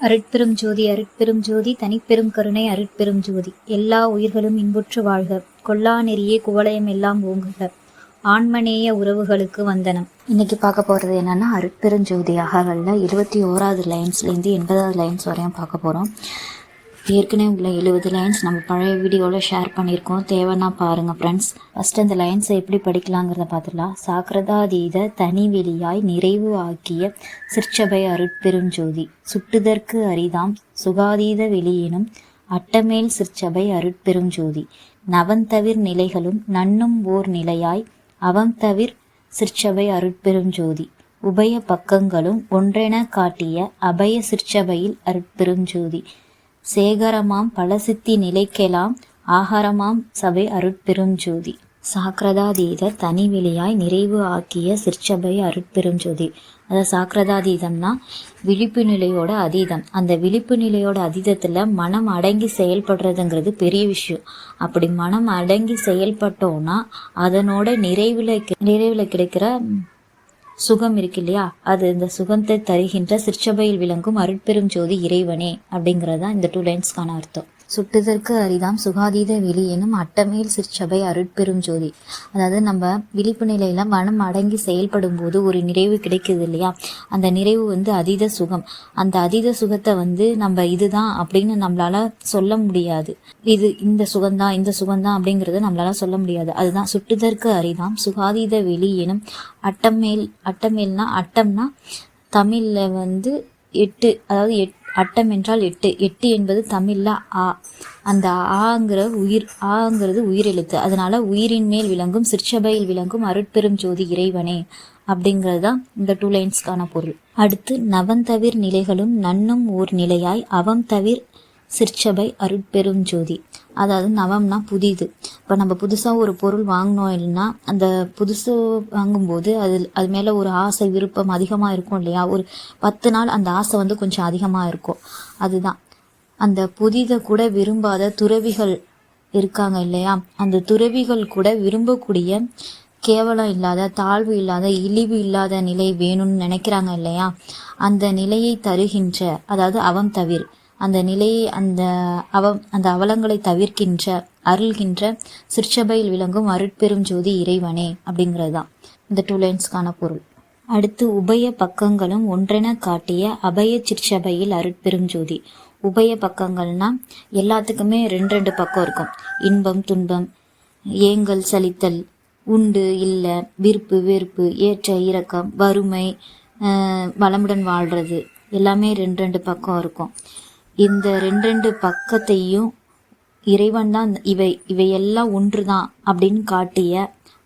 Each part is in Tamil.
அருட்பெரும் ஜோதி அருட்பெரும் ஜோதி தனிப்பெரும் கருணை அருட்பெரும் ஜோதி. எல்லா உயிர்களும் இன்புற்று வாழ்க. கொல்லா நெறியே குவளையம் எல்லாம் ஓங்குக. ஆண்மநேய உறவுகளுக்கு வந்தனம். இன்னைக்கு பார்க்க போகிறது என்னன்னா அருட்பெருஞ்சோதி அகவல்ல இருபத்தி ஓராவது லைன்ஸ்லேருந்து எண்பதாவது லைன்ஸ் வரையும் பார்க்க போகிறோம் ஏற்கனவே உள்ள எழுபது லைன்ஸ் நம்ம பழைய வீடியோவில் ஷேர் பண்ணியிருக்கோம். தேவைன்னா பாருங்கள் ஃப்ரெண்ட்ஸ் ஃபஸ்ட் அந்த லைன்ஸை எப்படி படிக்கலாங்கிறத பார்த்துடலாம். சாக்கிரதாதீத தனி வெளியாய் நிறைவு ஆக்கிய சிற்சபை அருட்பெருஞ்சோதி. சுட்டுதற்கு அரிதாம் சுகாதீத வெளியினும் அட்டமேல் சிற்சபை அருட்பெருஞ்சோதி. நவந்தவிர் நிலைகளும் நன்னும் ஓர் நிலையாய் அவந்தவிர் சிற்சபை அருட்பெருஞ்சோதி. உபய பக்கங்களும் ஒன்றென காட்டிய அபய சிற்சபையில் அருட்பெருஞ்சோதி. சேகரமாம் பலசித்தி நிலைக்கெலாம் ஆகாரமாம் சபை அருட்பெருஞ்சோதி சாக்கிரதாதீத தனி நிறைவு ஆக்கிய சிற்சபை அருட்பெருஞ்சோதி அதாவது சாக்கிரதாதீதம்னா விழிப்பு நிலையோட அதீதம். அந்த விழிப்பு நிலையோட அதீதத்தில் மனம் அடங்கி செயல்படுறதுங்கிறது பெரிய விஷயம். அப்படி மனம் அடங்கி செயல்பட்டோம்னா அதனோட நிறைவில் நிறைவில் கிடைக்கிற சுகம் இருக்கு இல்லையா அது இந்த சுகத்தை தருகின்ற சிற்சபையில் விளங்கும் அருட்பெரும் ஜோதி இறைவனே அப்படிங்கிறது தான் இந்த டூ லைன்ஸ்க்கான அர்த்தம். சுட்டுதற்கு அரிதாம் சுகாதீத வெளி எனும் அட்டமேல் சிற்சபை அருட்பெரும் ஜோதி. அதாவது நம்ம விழிப்பு நிலையில மனம் அடங்கி செயல்படும் போது ஒரு நிறைவு கிடைக்குது இல்லையா? அந்த நிறைவு வந்து அதீத சுகம். அந்த அதீத சுகத்தை வந்து நம்ம இதுதான் அப்படின்னு நம்மளால சொல்ல முடியாது. இது இந்த சுகம்தான் இந்த சுகம்தான் அப்படிங்கறத நம்மளால சொல்ல முடியாது. அதுதான் சுட்டுதற்கு அரிதாம் சுகாதீத வெளி எனும் அட்டமேல் அட்டமேல்னா அட்டம்னா தமிழ்ல வந்து எட்டு அதாவது எட் அட்டம் என்றால் எட்டு. எட்டு என்பது தமிழ்ல ஆ. அந்த ஆங்கிற உயிர் ஆங்கிறது உயிரெழுத்து. அதனால உயிரின் மேல் விளங்கும் சிற்சபையில் விளங்கும் அருட்பெரும் ஜோதி இறைவனே அப்படிங்கிறது தான் இந்த டூ லைன்ஸ்க்கான பொருள். அடுத்து நவந்தவிர் நிலைகளும் நன்னும் ஓர் நிலையாய் அவம் தவிர் சிற்சபை அருட்பெரும் ஜோதி. அதாவது நவம்னா புதிது. இப்போ நம்ம புதுசாக ஒரு பொருள் வாங்கினோம் இல்லைன்னா அந்த புதுசு வாங்கும்போது அது அது மேலே ஒரு ஆசை விருப்பம் அதிகமாக இருக்கும் இல்லையா? ஒரு பத்து நாள் அந்த ஆசை வந்து கொஞ்சம் அதிகமாக இருக்கும். அதுதான். அந்த புதிதை கூட விரும்பாத துறவிகள் இருக்காங்க இல்லையா? அந்த துறவிகள் கூட விரும்பக்கூடிய கேவலம் இல்லாத தாழ்வு இல்லாத இழிவு இல்லாத நிலை வேணும்னு நினைக்கிறாங்க இல்லையா? அந்த நிலையை தருகின்ற அதாவது அவம் தவிர அந்த நிலையை அந்த அவம் அந்த அவலங்களை தவிர்க்கின்ற அருள்கின்ற சிற்சபையில் விளங்கும் அருட்பெரும் ஜோதி இறைவனே அப்படிங்கிறது தான் இந்த டூ லைன்ஸ்க்கான பொருள். அடுத்து உபய பக்கங்களும் ஒன்றென காட்டிய அபய சிற்சபையில் அருட்பெரும் ஜோதி. உபய பக்கங்கள்னா எல்லாத்துக்குமே ரெண்டு ரெண்டு பக்கம் இருக்கும். இன்பம் துன்பம் ஏங்கல் சலித்தல் உண்டு இல்லை விருப்பு வெறுப்பு ஏற்ற இறக்கம் வறுமை வளமுடன் வாழ்றது எல்லாமே ரெண்டு ரெண்டு பக்கம் இருக்கும். இந்த ரெண்டு ரெண்டு பக்கத்தையும் இறைவன் தான் இவை இவையெல்லாம் ஒன்று தான் அப்படின்னு காட்டிய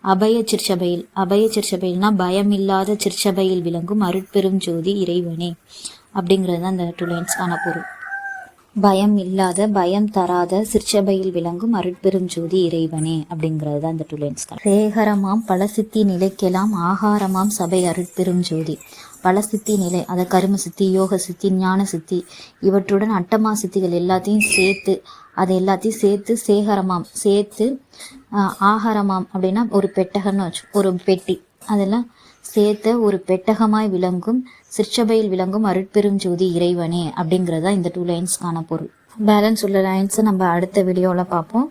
அபய சிற்சபையில் அபய சிற்சபையில்னா பயமில்லாத சிற்சபையில் விளங்கும் அருட்பெரும் ஜோதி இறைவனே அப்படிங்கிறது தான் இந்த டூ லைன்ஸ்க்கான பொருள். பயம் இல்லாத பயம் தராத சிற்சபையில் விளங்கும் அருட்பெரும் ஜோதி இறைவனே அப்படிங்கிறது தான் இந்த டூ லைன்ஸ் சேகரமாம் பலசித்தி நிலைக்கெல்லாம் ஆகாரமாம் சபை அருட்பெரும் ஜோதி. பல சித்தி நிலை அதை கரும சித்தி யோக சித்தி ஞான சித்தி இவற்றுடன் அட்டமா சித்திகள் எல்லாத்தையும் சேர்த்து அதை எல்லாத்தையும் சேர்த்து சேகரமாம் சேர்த்து ஆகாரமாம் அப்படின்னா ஒரு பெட்டகம்னு வச்சு ஒரு பெட்டி. அதெல்லாம் சேர்த்த ஒரு பெட்டகமாய் விளங்கும் சிற்சபையில் விளங்கும் அருட்பெரும் ஜோதி இறைவனே அப்படிங்கிறதா இந்த டூ லைன்ஸ்க்கான பொருள். பேலன்ஸ் உள்ள லைன்ஸை நம்ம அடுத்த வீடியோவில் பார்ப்போம்.